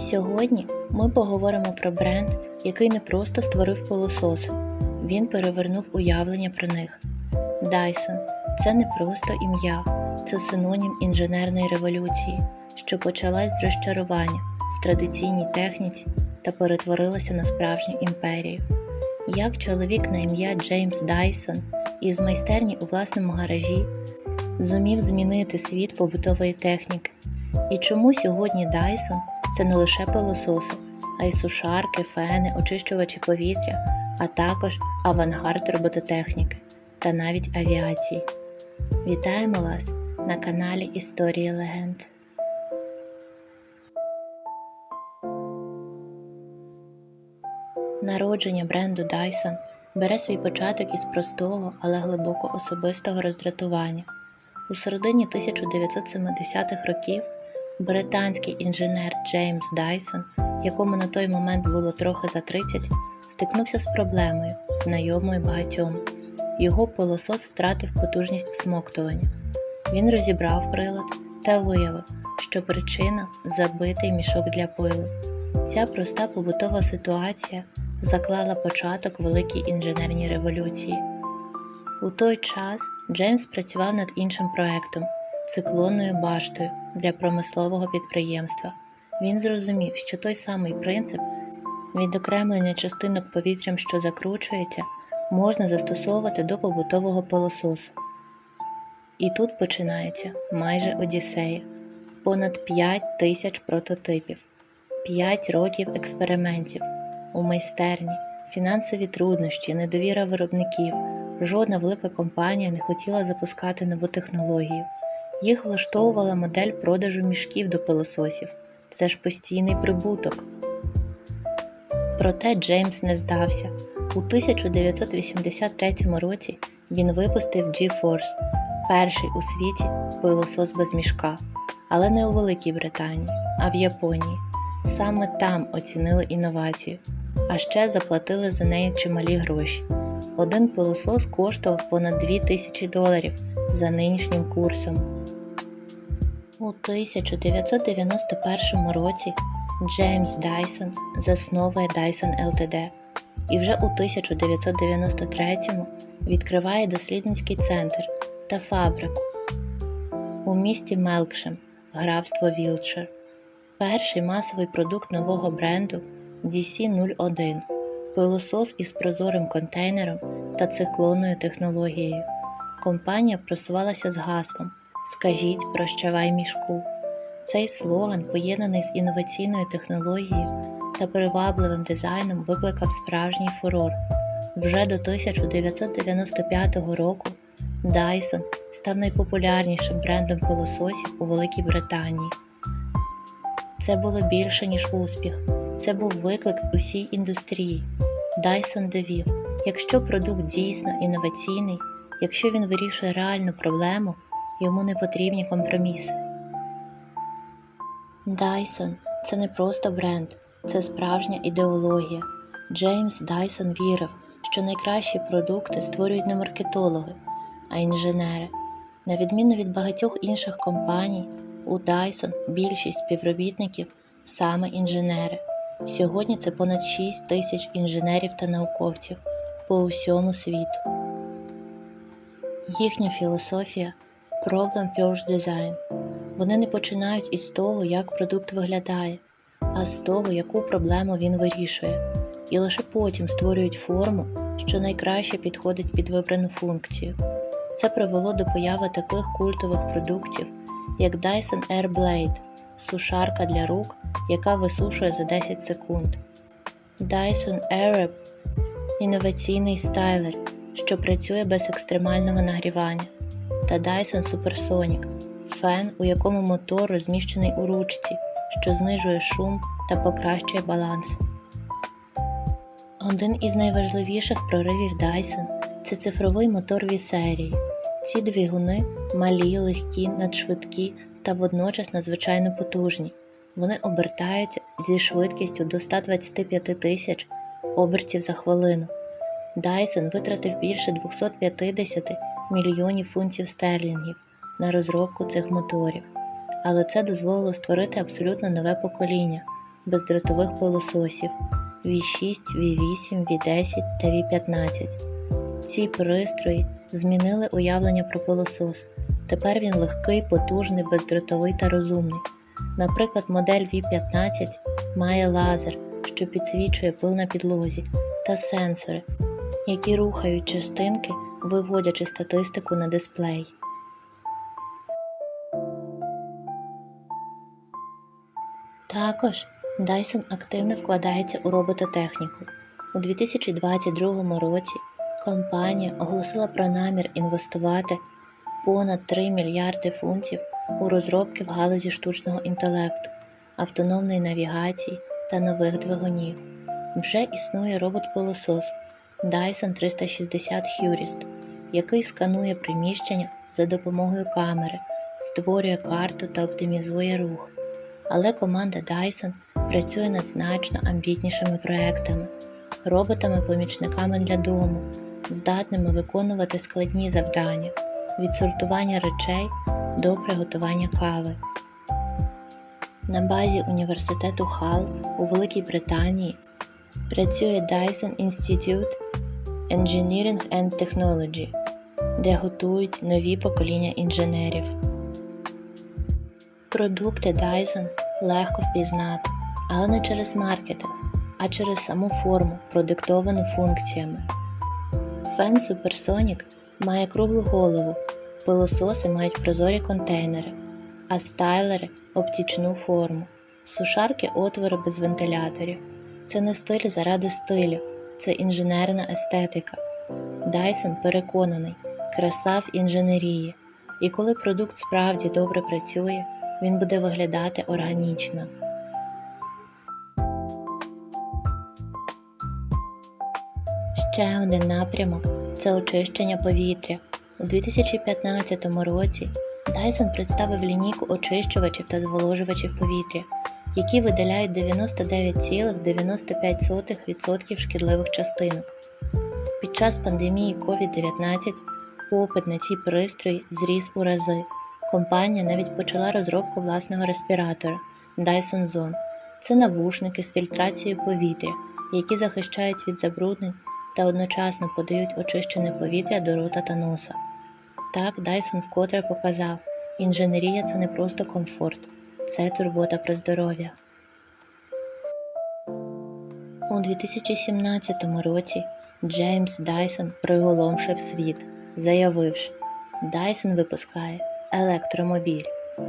Сьогодні ми поговоримо про бренд, який не просто створив пилосос, він перевернув уявлення про них. Dyson – це не просто ім'я, це синонім інженерної революції, що почалась з розчарування в традиційній техніці та перетворилася на справжню імперію. Як чоловік на ім'я Джеймс Дайсон із майстерні у власному гаражі зумів змінити світ побутової техніки. І чому сьогодні Dyson – це не лише пилососи, а й сушарки, фени, очищувачі повітря, а також авангард робототехніки та навіть авіації. Вітаємо вас на каналі Історії легенд. Народження бренду Dyson бере свій початок із простого, але глибоко особистого роздратування. У середині 1970-х років британський інженер Джеймс Дайсон, якому на той момент було трохи за 30, стикнувся з проблемою, знайомою багатьом. Його пилосос втратив потужність всмоктування. Він розібрав прилад та виявив, що причина забитий мішок для пилу. Ця проста побутова ситуація заклала початок великій інженерній революції. У той час Джеймс працював над іншим проектом циклонною баштою для промислового підприємства. Він зрозумів, що той самий принцип відокремлення частинок повітрям, що закручується, можна застосовувати до побутового пилососу. І тут починається майже Одіссея. Понад 5 тисяч прототипів, 5 років експериментів у майстерні, фінансові труднощі, недовіра виробників. Жодна велика компанія не хотіла запускати нову технологію. Їх влаштовувала модель продажу мішків до пилососів. Це ж постійний прибуток. Проте Джеймс не здався. У 1983 році він випустив G-Force, перший у світі пилосос без мішка, але не у Великій Британії, а в Японії. Саме там оцінили інновацію, а ще заплатили за неї чималі гроші. Один пилосос коштував понад 2000 доларів за нинішнім курсом. У 1991 році Джеймс Дайсон засновує Dyson Ltd. і вже у 1993 відкриває дослідницький центр та фабрику у місті Мелкшем, графство Вілчер. Перший масовий продукт нового бренду DC-01 пилосос із прозорим контейнером та циклонною технологією. Компанія просувалася з гаслом Скажіть, прощавай мішку. Цей слоган, поєднаний з інноваційною технологією та привабливим дизайном, викликав справжній фурор. Вже до 1995 року Dyson став найпопулярнішим брендом пилососів у Великій Британії. Це було більше, ніж успіх. Це був виклик в усій індустрії. Dyson довів, якщо продукт дійсно інноваційний, якщо він вирішує реальну проблему, йому не потрібні компроміси. Dyson – це не просто бренд, це справжня ідеологія. Джеймс Дайсон вірив, що найкращі продукти створюють не маркетологи, а інженери. На відміну від багатьох інших компаній, у Dyson більшість співробітників саме інженери. Сьогодні це понад 6 тисяч інженерів та науковців по усьому світу. Їхня філософія Problem First Design. Вони не починають із того, як продукт виглядає, а з того, яку проблему він вирішує, і лише потім створюють форму, що найкраще підходить під вибрану функцію. Це привело до появи таких культових продуктів, як Dyson Airblade – сушарка для рук, яка висушує за 10 секунд. Dyson Airwrap – інноваційний стайлер, що працює без екстремального нагрівання, та Dyson Supersonic – фен, у якому мотор розміщений у ручці, що знижує шум та покращує баланс. Один із найважливіших проривів Dyson – це цифровий мотор від серії. Ці двигуни малі, легкі, надшвидкі та водночас надзвичайно потужні. Вони обертаються зі швидкістю до 125 тисяч обертів за хвилину. Dyson витратив більше 250 мільйонів фунтів стерлінгів на розробку цих моторів, але це дозволило створити абсолютно нове покоління бездротових пилососів V6, V8, V10 та V15. Ці пристрої змінили уявлення про пилосос. Тепер він легкий, потужний, бездротовий та розумний. Наприклад, модель V15 має лазер, що підсвічує пил на підлозі, та сенсори, які рухають частинки, виводячи статистику на дисплей. Також Dyson активно вкладається у робототехніку. У 2022 році компанія оголосила про намір інвестувати понад 3 мільярди фунтів у розробки в галузі штучного інтелекту, автономної навігації та нових двигунів. Вже існує робот-пилосос Dyson 360 Hurist, який сканує приміщення за допомогою камери, створює карту та оптимізує рух. Але команда Dyson працює над значно амбітнішими проектами, роботами-помічниками для дому, здатними виконувати складні завдання від сортування речей до приготування кави. На базі університету Хал у Великій Британії працює Dyson Institute Engineering and Technology, де готують нові покоління інженерів. Продукти Dyson легко впізнати, але не через маркетинг, а через саму форму, продиктовану функціями. Фен Supersonic має круглу голову, пилососи мають прозорі контейнери, а стайлери обтічну форму, сушарки отвори без вентиляторів. Це не стиль заради стилю, це інженерна естетика. Dyson переконаний, краса в інженерії, і коли продукт справді добре працює, він буде виглядати органічно. Ще один напрямок це очищення повітря. У 2015 році Dyson представив лінійку очищувачів та зволожувачів повітря, які видаляють 99,95% шкідливих частинок. Під час пандемії COVID-19 попит на ці пристрої зріс у рази. Компанія навіть почала розробку власного респіратора Dyson Zone. Це навушники з фільтрацією повітря, які захищають від забруднень та одночасно подають очищене повітря до рота та носа. Так Dyson вкотре показав, інженерія це не просто комфорт, це турбота про здоров'я. У 2017 році Джеймс Дайсон приголомшив світ, заявивши, Dyson випускає електромобіль.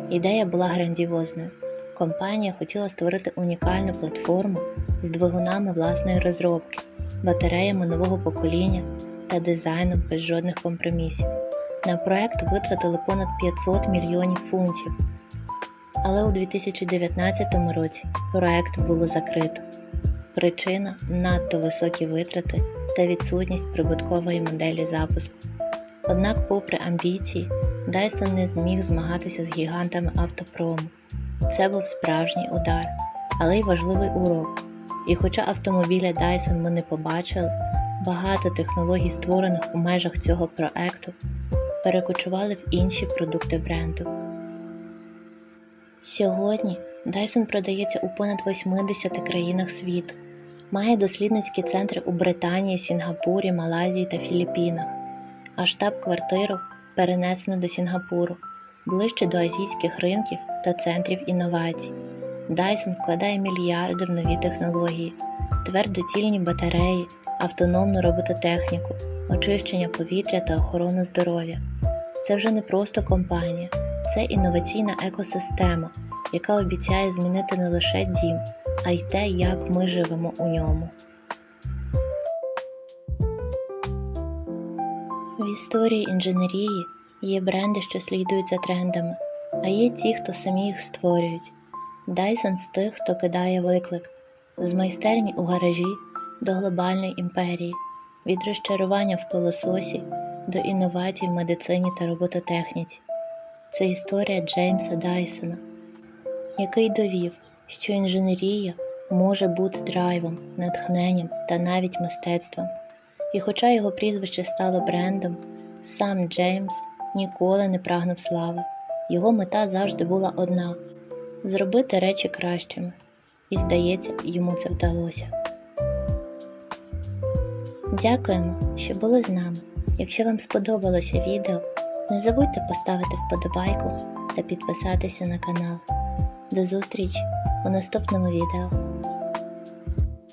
Ідея була грандіозною. Компанія хотіла створити унікальну платформу з двигунами власної розробки, батареями нового покоління та дизайном без жодних компромісів. На проект витратили понад 500 мільйонів фунтів. Але у 2019 році проект було закрито. Причина надто високі витрати та відсутність прибуткової моделі запуску. Однак, попри амбіції, Dyson не зміг змагатися з гігантами автопрому. Це був справжній удар, але й важливий урок. І хоча автомобіля Dyson ми не побачили, багато технологій, створених у межах цього проекту, перекочували в інші продукти бренду. Сьогодні Dyson продається у понад 80 країнах світу, має дослідницькі центри у Британії, Сінгапурі, Малайзії та Філіппінах, а штаб-квартиру перенесено до Сінгапуру, ближче до азійських ринків та центрів інновацій. Dyson вкладає мільярди в нові технології, твердотільні батареї, автономну робототехніку, очищення повітря та охорону здоров'я. Це вже не просто компанія, це інноваційна екосистема, яка обіцяє змінити не лише дім, а й те, як ми живемо у ньому. В історії інженерії є бренди, що слідують за трендами, а є ті, хто самі їх створюють. Dyson з тих, хто кидає виклик з майстерні у гаражі до глобальної імперії, від розчарування в пилососі до інновацій в медицині та робототехніці. Це історія Джеймса Дайсона, який довів, що інженерія може бути драйвом, натхненням та навіть мистецтвом. І хоча його прізвище стало брендом, сам Джеймс ніколи не прагнув слави. Його мета завжди була одна зробити речі кращими. і здається, йому це вдалося. Дякуємо, що були з нами. Якщо вам сподобалося відео, не забудьте поставити вподобайку та підписатися на канал. До зустрічі у наступному відео.